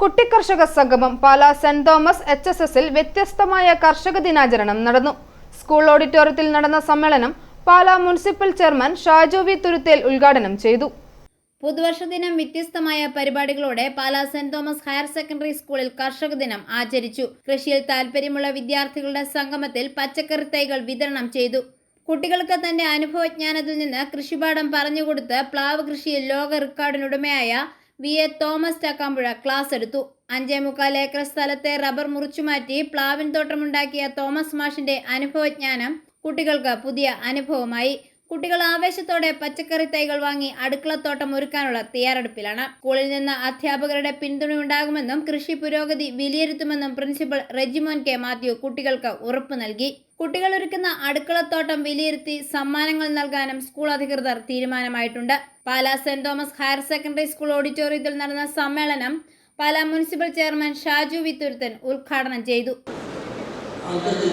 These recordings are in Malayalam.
കുട്ടിക്കർഷക സംഗമം Pala Saint Thomas H S എസിൽ വ്യത്യസ്തമായ കർഷക ദിനാചരണം നടന്നു. സ്കൂൾ ഓഡിറ്റോറിയത്തിൽ നടന്ന സമ്മേളനം Pala municipal chairman Shaju V Thuruthel ഉദ്ഘാടനം ചെയ്തു. പുതുവർഷ ദിനം വ്യത്യസ്തമായ പരിപാടികളോടെ Pala Saint Thomas higher secondary സ്കൂളിൽ കർഷക ദിനം ആചരിച്ചു. കൃഷിയിൽ താൽപ്പര്യമുള്ള വിദ്യാർത്ഥികളുടെ സംഗമത്തിൽ പച്ചക്കറി തൈകൾ വിതരണം ചെയ്തു. കുട്ടികൾക്ക് തന്റെ അനുഭവജ്ഞാനത്തിൽ നിന്ന് കൃഷിപാഠം പറഞ്ഞുകൊടുത്ത് പ്ലാവ് കൃഷിയിൽ ലോക റെക്കോർഡിനുടമയായ V A Thomas Chakkampuzha class എടുത്തു. അഞ്ചേ മുക്കാൽ ഏക്കർ സ്ഥലത്തെ റബ്ബർ മുറിച്ചുമാറ്റി പ്ലാവിൻ തോട്ടമുണ്ടാക്കിയ തോമസ് മാഷിന്റെ അനുഭവജ്ഞാനം കുട്ടികൾക്ക് പുതിയ അനുഭവമായി. കുട്ടികൾ ആവേശത്തോടെ പച്ചക്കറി തൈകൾ വാങ്ങി അടുക്കളത്തോട്ടം ഒരുക്കാനുള്ള തയ്യാറെടുപ്പിലാണ്. സ്കൂളിൽ നിന്ന് അധ്യാപകരുടെ പിന്തുണയുണ്ടാകുമെന്നും കൃഷി പുരോഗതി വിലയിരുത്തുമെന്നും പ്രിൻസിപ്പൽ റെജിമോൻ കെ മാത്യു കുട്ടികൾക്ക് ഉറപ്പ് നൽകി. കുട്ടികൾ ഒരുക്കുന്ന അടുക്കളത്തോട്ടം വിലയിരുത്തി സമ്മാനങ്ങൾ നൽകാനും സ്കൂൾ അധികൃതർ തീരുമാനമായിട്ടുണ്ട്. Pala saint Thomas higher secondary school ഓഡിറ്റോറിയത്തിൽ നടന്ന സമ്മേളനം പാലാ മുനിസിപ്പൽ ചെയർമാൻ ഷാജു വിത്തുരുത്തൻ ഉദ്ഘാടനം ചെയ്തു. ആദ്യത്തിൽ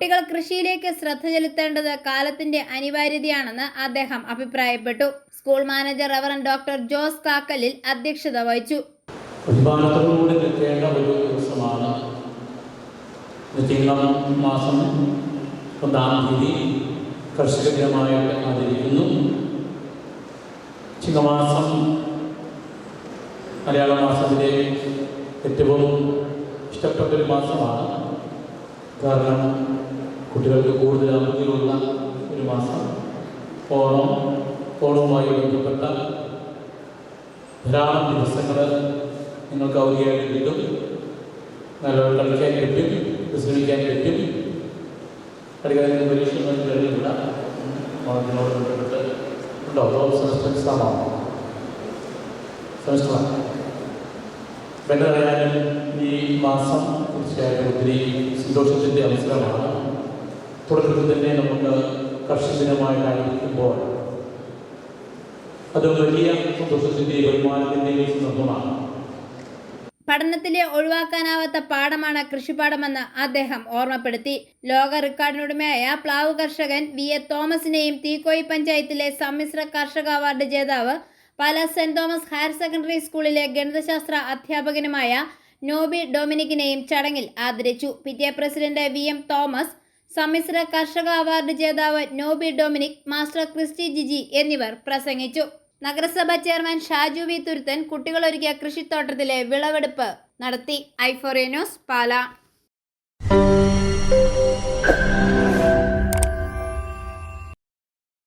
കുട്ടികൾ കൃഷിയിലേക്ക് ശ്രദ്ധ ചെലുത്തേണ്ടത് കാലത്തിന്റെ അനിവാര്യതയാണെന്ന് അദ്ദേഹം അഭിപ്രായപ്പെട്ടു. School manager reverend doctor Jose Kakkalil അധ്യക്ഷത വഹിച്ചു. ഒരു ദിവസമാണ് മാസം മലയാള മാസത്തിലെ ഏറ്റവും ഇഷ്ടപ്പെട്ട ഒരു മാസമാണ് കാരണം കുട്ടികൾക്ക് കൂടുതൽ അവധിയുള്ള ഒരു മാസം ഓണം ഓണവുമായി ബന്ധപ്പെട്ട ധാരാളം ദിവസങ്ങൾ നിങ്ങൾക്ക് അവധിയായിട്ട് കിട്ടും. നല്ലോണം കളിക്കാൻ പറ്റും വിശ്രമിക്കാൻ പറ്റും. കളിക്കാൻ പരീക്ഷകൾ കഴിയില്ല. ഓണത്തിനോട് ബന്ധപ്പെട്ട് ഉണ്ടോ? സെമസ്റ്റർ എക്സാമാണോ? സെമസ്റ്ററാണ്? എന്തായാലും ഈ മാസം തീർച്ചയായിട്ടും ഒത്തിരി സന്തോഷത്തിന്റെ അവസരമാണ്. തുടക്കത്തിൽ തന്നെ നമുക്ക് കർഷക ദിനമായിട്ട് ആയിരിക്കുമ്പോൾ അത് വലിയ സന്തോഷത്തിന്റെയും വരുമാനത്തിന്റെയും സന്ദർഭമാണ്. പഠനത്തിലെ ഒഴിവാക്കാനാവാത്ത പാഠമാണ് കൃഷിപാഠമെന്ന് അദ്ദേഹം ഓർമ്മപ്പെടുത്തി. ലോക റെക്കോർഡിനുടമയായ പ്ലാവ് കർഷകൻ വി എ തോമസിനെയും തീക്കോയി പഞ്ചായത്തിലെ സമ്മിശ്ര കർഷക അവാർഡ് ജേതാവ് Pala saint Thomas higher secondary സ്കൂളിലെ ഗണിതശാസ്ത്ര അധ്യാപകനുമായ നോബി ഡൊമിനിക്കിനെയും ചടങ്ങിൽ ആദരിച്ചു. P T A president V M Thomas സമ്മിശ്ര കർഷക അവാർഡ് ജേതാവ് Noby Dominic master Christy Jiji എന്നിവർ പ്രസംഗിച്ചു. നഗരസഭാ ചെയർമാൻ ഷാജു വി തുരുത്തൻ കുട്ടികളൊരുക്കിയ കൃഷിത്തോട്ടത്തിലെ വിളവെടുപ്പ് നടത്തി. ഐഫോറിയ ന്യൂസ് പാല.